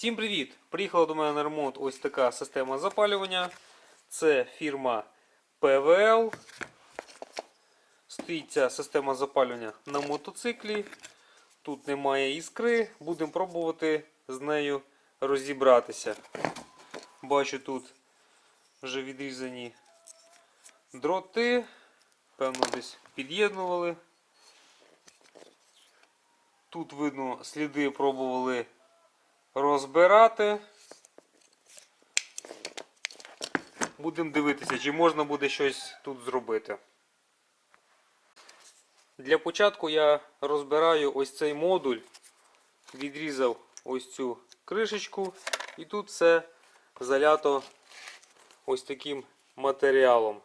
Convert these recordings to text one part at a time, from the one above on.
Всім привіт! Приїхала до мене на ремонт ось така система запалювання. Це фірма PVL. Стоїть ця система запалювання на мотоциклі. Тут немає іскри. Будемо пробувати з нею розібратися. Бачу тут вже відрізані дроти. Певно, десь під'єднували. Тут видно сліди пробували розбирати. Будемо дивитися, чи можна буде щось тут зробити. Для початку я розбираю ось цей модуль, відрізав ось цю кришечку, і тут все залято ось таким матеріалом.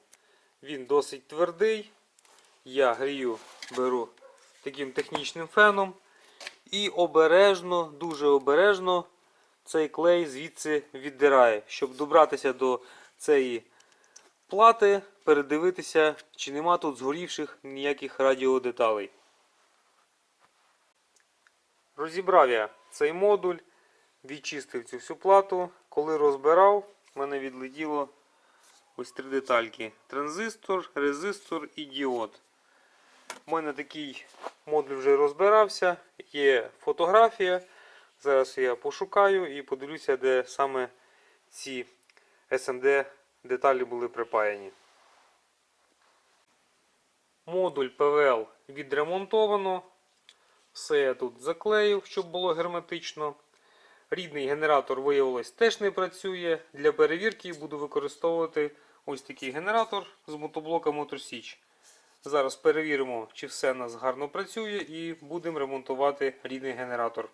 Він досить твердий. Я грію, беру таким технічним феном. І обережно, дуже обережно цей клей звідси віддирає, щоб добратися до цієї плати, передивитися, чи нема тут згорівших ніяких радіодеталей. Розібрав я цей модуль, відчистив цю всю плату. Коли розбирав, в мене відлетіло ось три детальки: транзистор, резистор і діод. У мене такий модуль вже розбирався, є фотографія. Зараз я пошукаю і подивлюся, де саме ці SMD деталі були припаяні. Модуль PVL відремонтовано. Все я тут заклеїв, щоб було герметично. Рідний генератор, виявилось, теж не працює. Для перевірки буду використовувати ось такий генератор з мотоблока MotorSwitch. Зараз перевіримо, чи все у нас гарно працює, і будемо ремонтувати рідний генератор.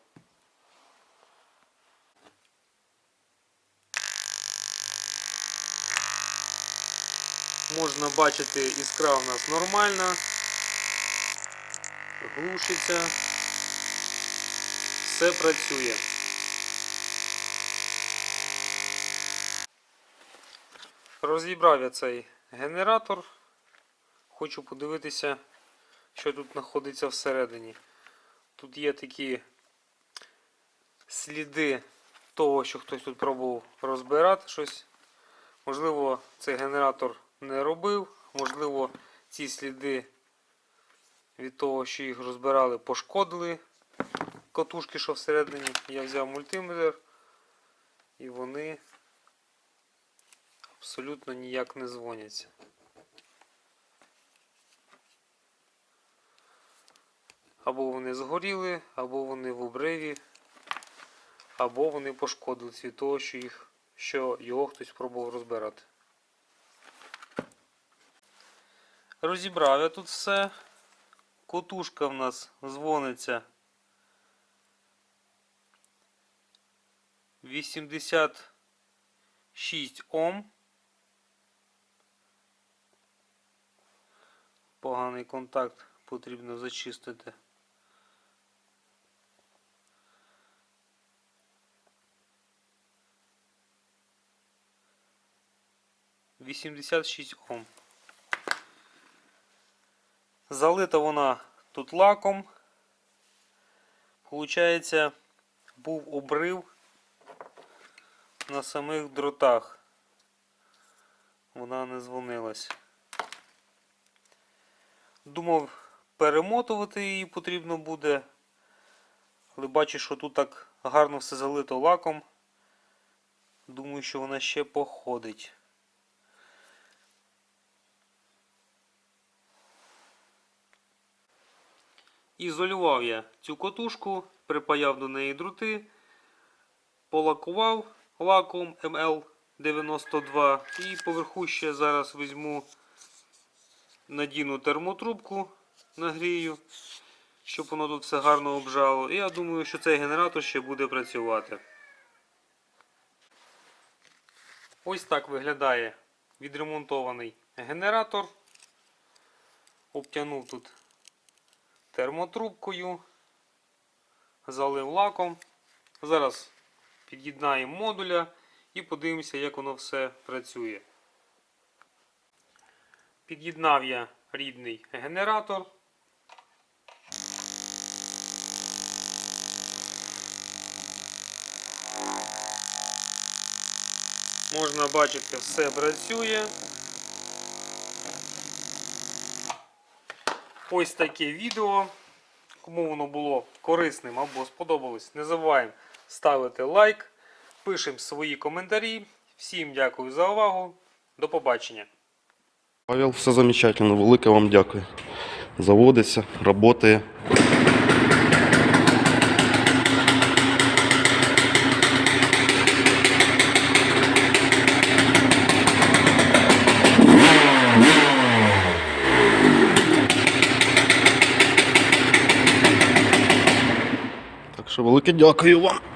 Можна бачити, іскра у нас нормальна, глушиться, все працює. Розібрав я цей генератор. Хочу подивитися, що тут знаходиться всередині. Тут є такі сліди того, що хтось тут пробував розбирати щось. Можливо, цей генератор не робив, можливо, ці сліди від того, що їх розбирали, пошкодили катушки, що всередині. Я взяв мультиметр і вони абсолютно ніяк не дзвоняться. Або вони згоріли, або вони в обриві, або вони пошкодились від того, що, їх, що його хтось пробував розбирати. Розібрав я тут все. Котушка в нас дзвониться 86 Ом. Поганий контакт потрібно зачистити. Вісімдесят шість Ом. Залита вона тут лаком. Получається, був обрив на самих дротах. Вона не дзвонилась. Думав, перемотувати її потрібно буде. Але бачу, що тут так гарно все залито лаком. Думаю, що вона ще походить. Ізолював я цю котушку, припаяв до неї дроти, полакував лаком ML92 і поверху ще зараз візьму, надіну термотрубку, нагрію, щоб воно тут все гарно обжало. І я думаю, що цей генератор ще буде працювати. Ось так виглядає відремонтований генератор. Обтягнув тут термотрубкою, залив лаком. Зараз під'єднаємо модуля і подивимося, як воно все працює. Під'єднав я рідний генератор. Можна бачити, все працює. Ось таке відео. Кому воно було корисним або сподобалось, не забуваємо ставити лайк, пишемо свої коментарі. Всім дякую за увагу. До побачення. Павел, все замечательно, велике вам дякую. Заводиться, працює. Так що велике дякую вам.